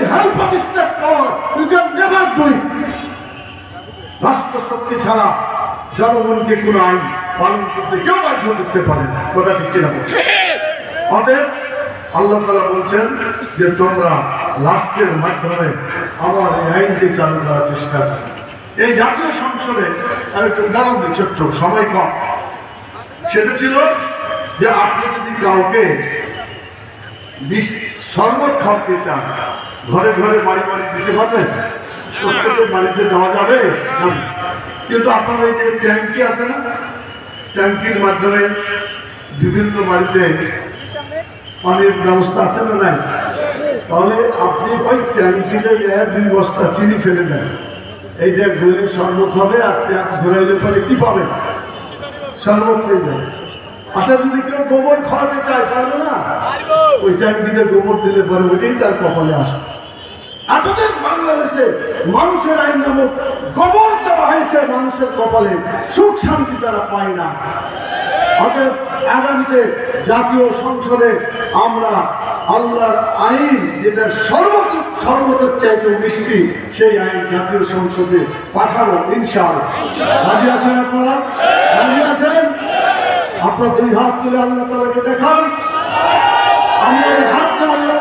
the help of state power, you can never do it. রাষ্ট্র শক্তি ছাড়া জনগণকে কোন আইন পালন করতে কেউ বাধ্য করতে পারে কথা ঠিক কিনা অতএব আল্লাহ তালা বলছেন যে তোমরা রাষ্ট্রের মাধ্যমে আমার এই আইনকে চালু করার চেষ্টা করো। এই জাতীয় সংসদে আমি একটু উদাহরণ ছোট্ট সময় কম। সেটা ছিল যে আপনি যদি কাউকে বিষ শরবত খাওয়াতে চান। ঘরে ঘরে বাড়ি বাড়ি দিতে পারবেন? প্রত্যেকের বাড়িতে দেওয়া যাবে? না। কিন্তু আপনার এই যে ট্যাঙ্কি আছে না, ট্যাঙ্কির মাধ্যমে বিভিন্ন বাড়িতে পানির ব্যবস্থা আছে না নাই? তাহলে আপনি ওই ট্যাঙ্কিতে দুই বস্তা চিনি ফেলে দেন। এইটা ঘুরে শরবত হবে আর ঘুরাইলে পরে কি পাবেন? শরবত পেয়ে যাবে আচ্ছা যদি কেউ গোবর খাওয়াতে চায় পারবে না? ওই ট্যাঙ্কিতে গোবর দিলে পরে ওইটাই তার কপালে আসবে এতদিন বাংলাদেশে মানুষের আইন নামক গোবর দেওয়া হয়েছে মানুষের কপালে সুখ শান্তি তারা পায় না। অতএব আগামীতে জাতীয় সংসদে আমরা আল্লাহর আইন যেটা সর্বত সর্বতের চাইতে মিষ্টি সেই আইন জাতীয় সংসদে পাঠানো ইনশাআল্লাহ। রাজি আছেন আপনারা? রাজি আছেন? আপনার দুই হাত তুলে আল্লাহ তালাকে দেখান। আমরা আল্লাহ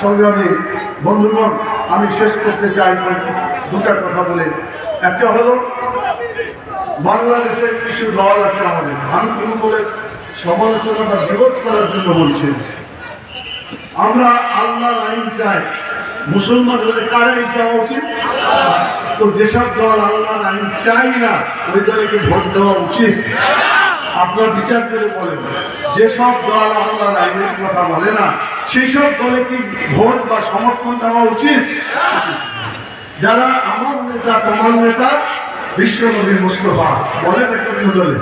সংগ্রামী বন্ধুগণ আমি শেষ করতে চাই দুটা কথা বলে। একটা হলো বাংলাদেশের কিছু দল আছে আমাদের। আমি কোনো বলে সমালোচনা বা বিরোধ করার জন্য বলছি। আমরা আল্লাহর আইন চাই। মুসলমান হলে কার আইন চাওয়া উচিত? তো যেসব দল আল্লাহর আইন চাই না, ওই দলকে ভোট দেওয়া উচিত। আপনার বিচার করে বলেন, যেসব দল আল্লাহর আইনের কথা বলে না সেই সব দলে কি ভোট বা সমর্থন দেওয়া উচিত। যারা আমার নেতা, তোমার নেতা বিশ্বনবী মুস্তফা, বলেন একটা দলে।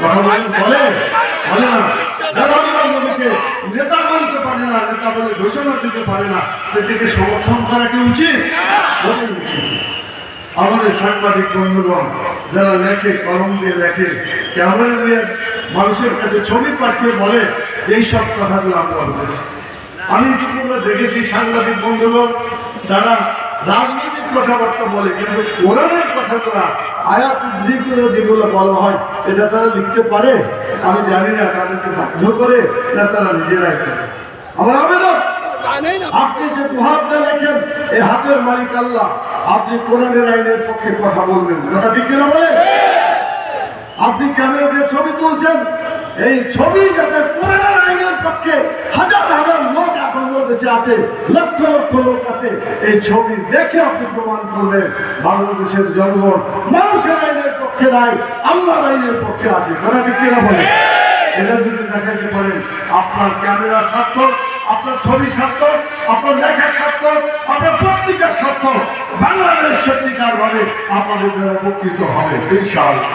কথা বলেন বলে বলে না যারা আল্লাহ নবীকে নেতা মানতে পারে না নেতা বলে ঘোষণা দিতে পারে না এটাকে সমর্থন করা কি উচিত? আমাদের সাংবাদিক বন্ধুগণ, যারা লেখে, কলম দিয়ে লেখে, ক্যামেরা দিয়ে মানুষের কাছে ছবি পাঠিয়ে বলে, এই সব কথাগুলো আমরা বলেছি। আমি ইতিপূর্বে দেখেছি সাংবাদিক বন্ধুগণ তারা রাজনৈতিক কথাবার্তা বলে, কিন্তু কোরআনের কথাগুলো, আয়াত করে যেগুলো বলা হয়, এটা তারা লিখতে পারে? আমি জানি না তাদেরকে বাধ্য করে, না তারা নিজেরাই করে। আমার আবেদন? আপনি যে দুহাতে লেখেন এই হাতের মালিক আল্লাহ। আপনি কোরআনের আইনের পক্ষে কথা বলবেন কথা ঠিক কিনা বলেন? আপনি ক্যামেরা দিয়ে ছবি তুলছেন। এই ছবি যাতে কোরআনের আইনের পক্ষে হাজার হাজার লোক বাংলাদেশে আছে লক্ষ লক্ষ লোক আছে এই ছবি দেখে আপনি প্রমাণ করবেন বাংলাদেশের জনগণ মানুষের আইনের পক্ষে নাই আল্লাহর আইনের পক্ষে আছে। কথা ঠিক কিনা বলেন? এটা যদি দেখাতে পারেন আপনার ক্যামেরা স্বার্থ আপনার ছবি স্বার্থ আপনার লেখা স্বার্থ আপনার পত্রিকার স্বার্থ বাংলাদেশ সত্যিকার ভাবে আপনাদের দ্বারা উপকৃত হবে, ইনশাআল্লাহ।